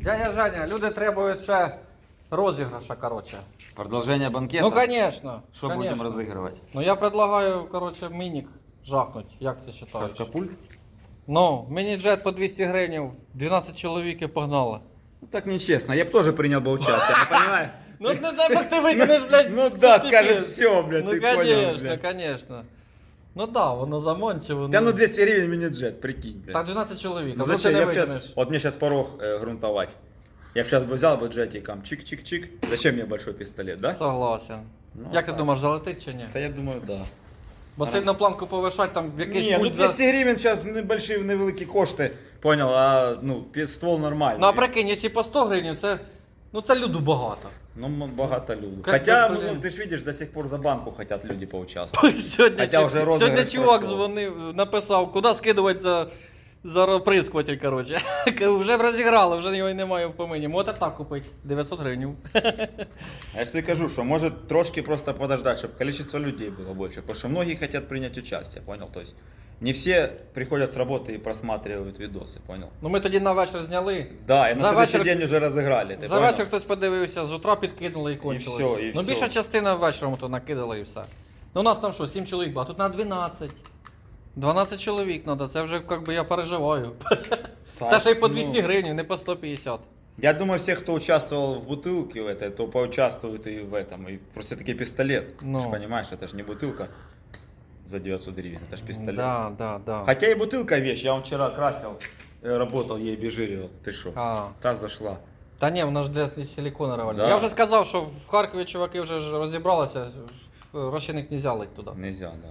Дядя Женя, люди требують ще розіграша, короче. Продолжение банкета. Ну, конечно. Что конечно. будем разыгрывать? Ну я предлагаю, короче, мінік жахнуть. Як ти вважаєш? Каскапульт? Ну, міні-джет по 200 гривень, 12 чоловік і погнали. Ну, так нечестно. Я бы тоже принял бы участие, ты понимаешь? Ну не дай Бог ти викинеш, блядь. Ну це да, пипець. скажешь все, блядь, Ну ты понял, конечно, блядь. конечно. Ну да, воно заманчиво. Да ну 200 гривен мини-джет, прикинь, блядь. Так 12 чоловік, Ну а зачем зачем? не Я б щас, викинеш? вот мне сейчас порог э, грунтовать. Я бы сейчас бы взял бы джетиком, чик-чик-чик. Зачем мне большой пистолет, да? Согласен. Ну, Як ти так. думаєш, залетить чи ні? Да я думаю, да. Бо сильно планку повишать, там якийсь Ні, ну пульт за... 200 гривень зараз небольші, невеликі кошти, понял, а ну, пі- ствол нормальний. Ну а прикинь, якщо по 100 гривень, це... Ну це люду багато. Ну, м- багато людей. Как Хотя, бы, ну, блин. ты же видишь, до сих пор за банку хотят люди поучаствовать. Сьогодні, Хоча чу- вже розіграш сьогодні чувак пройшов. дзвонив, написав, куди скидувати за, за розприскуватель, коротше. вже б розіграли, вже його й немає в помині. Можете так купити, 900 гривень. Я ж тобі кажу, що може трошки просто подождать, щоб количество людей было больше, потому что многие хотят принять участие, понял? То есть не все приходят с работы и просматривают видосы, понял? Ну ми тоді на вечір зняли. Да, и на За следующий вечір- день уже разыграли, ты За понял? вечір хтось подивився, з утра підкинули і кончилось. всьо, і ну всьо. більша частина вечором то накидала і все. Ну у нас там що, 7 чоловік було, а тут на 12. 12 чоловік треба, це вже як би я переживаю. Так, Та ще й по ну, 200 гривень, не по 150. Я думаю, все, кто участвовал в бутылке в этой, то поучаствуют и в этом. И просто таки пистолет. Ну. Ты же понимаешь, это же не бутылка за 900 гривен, это же пистолет. Да, да, да. Хотя и бутылка вещь, я вам вчера красил, э, работал, ей бежирил. Ты что? А. Та зашла. Та ні, вона ж для силікона револьвер. Да. Я вже сказав, що в Харкові чуваки вже ж розібралися, розчинник не взяли туди. Нельзя, да.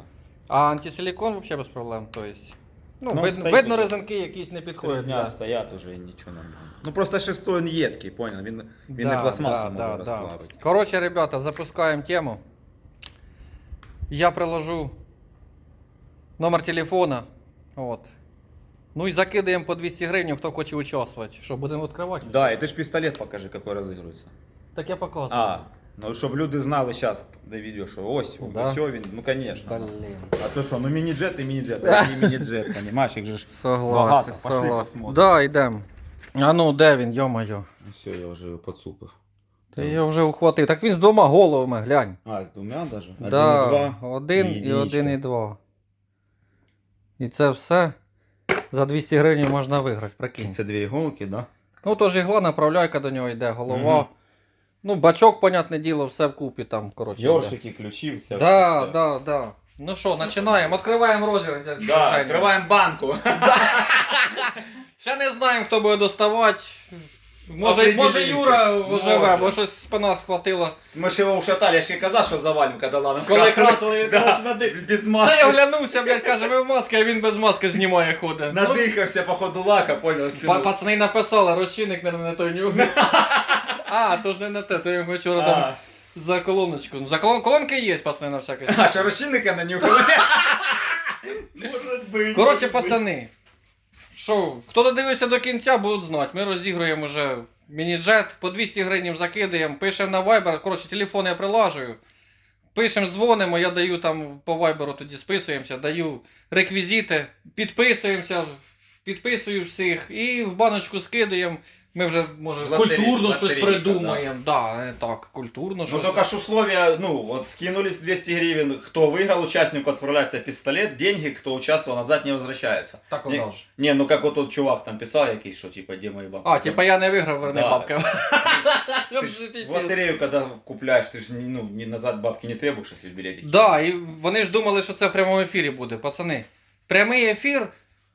А антисилікон взагалі без проблем. То есть, ну, Ну, вид- стоїть видно, уже. резинки якісь не Три підходять. дня Для... стоят уже и ничего нормально. Ну просто шестой он едкий, понял? Він, він не Да, пластмасу да, може да, да. розплавити. Коротше, ребята, запускаємо тему. Я приложу номер телефона. От. Ну і закидаємо по 200 гривень, хто хоче участвувати. Що, будемо відкривати? Да, и ты ж пистолет покажи, какой разыгрывается. Так я показую. А, ну щоб люди знали зараз на відео, що ось, Да. ось він, ну конечно. Блін. А то що, ну міні-джет і міні-джет, а не міні-джет, понимаешь, їх же ж Согласен, багато. Пошли согласен. посмотрим. Да, йдемо. А ну, де він, йо-моє. Все, я вже поцупив. Ти його вже ухватив. Так він з двома головами, глянь. А, з двома даже? Один да, і два. один і і, единичка. один і два. І це все за 200 гривень можна виграти, прикинь. Це дві іголки, да? Ну, тож ігла, направляйка до нього йде, голова. Мгм. Ну, бачок, понятне діло, все вкупі там, коротше. Йоршики, ключі, все. Да, все. да, да. Ну що, починаємо. Відкриваємо розіграш. Да, відкриваємо банку. Ще не знаємо, хто буде доставати. Може, може Юра Може. оживе, бо щось спина схватила. Ми ж його ушатали, я і казав, що завалим, коли ладно Коли красили, да. нади- без Це я маски. оглянувся, блядь, каже, ви в масці, а він без маски знімає ходить. Ну, Надихався по ходу лака, понял, спину. па- Пацани написали, розчинник не на той нюх. А, то ж не на те, то я вчора там за колоночку. Ну, За колон... колонки є, пацани, на всякий а що розчинника нанюхалися? Може бути. Коротше, пацани, що, хто додивився до кінця, будуть знати. Ми розігруємо вже міні-джет, по 200 гривень закидаємо, пишемо на Viber, коротше, телефон я прилажую. Пишемо, дзвонимо, я даю там по Viber тоді списуємося, даю реквізити, підписуємося, підписую всіх і в баночку скидаємо. Ми вже, може, Лотерей- культурно щось лотерейка, придумаємо. Да. не так, культурно Ну щось. только ж условия, ну вот скинулись 200 гривен, кто выиграл, участнику отправляется пистолет, деньги, кто участвовал, назад не возвращаются. Так не, воно ж. не, ну как вот тот чувак там писал, якийсь, що типа, где мои бабки? А, типа я не виграв, верни Да. бабки. Ты ж в лотерею, когда купляешь, ты же ну, не назад бабки не требуешь, если билетики. Да, і вони ж думали, що це в прямому ефірі буде, пацани. Прямий ефір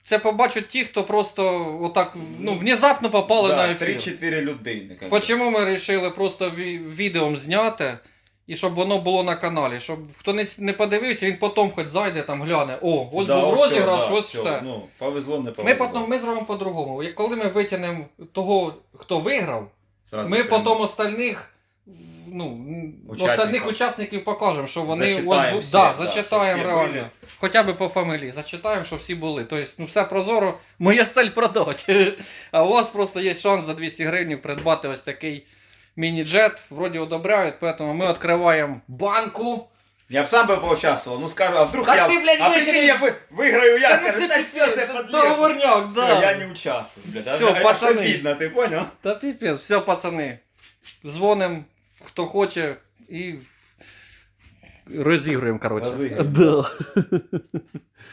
це побачать ті, хто просто отак, ну, внезапно попали на да, ефір. 3-4 людини. как бы. Почому ми вирішили просто ві- відео зняти, і щоб воно було на каналі, щоб хто не, с- не подивився, він потім хоч зайде там гляне. О, ось Да, був ось розіграш, всё, да, ось всё. все. Ну, повезло, не Ми повезло. потім ми зробимо по-другому. Як коли ми витягнемо того, хто виграв, Сразу ми прямо. потім остальних. Ну, Учасників. остальних учасників покажемо, що вони Зачитаємо ось, всіх, да, да, зачитаємо щоб всі реально. були. Хоча б по фамілії, зачитаємо, що всі були. Тобто, ну все прозоро, моя цель продати. А у вас просто є шанс за 200 гривень придбати ось такий міні-джет. Вроді одобряють, тому ми відкриваємо банку Я б сам би поучаствував, ну скажу, а вдруг Так я, ти, блядь, а прикинь, я ви- виграю я, ну скажу, та все, це подлец. договорняк, Все, да. я не участвую, блядь. Всё, Аж- аж пацани. обидно, ти понял? Та піпець, все, пацани. Дзвоним, хто хоче, і розігруємо, коротше. Розігруємо. Да.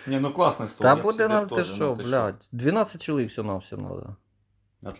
Не, ну класний стол. Та я б буде собі нам теж, що, ну, ти блядь. 12 чоловік все на все треба. Отлично.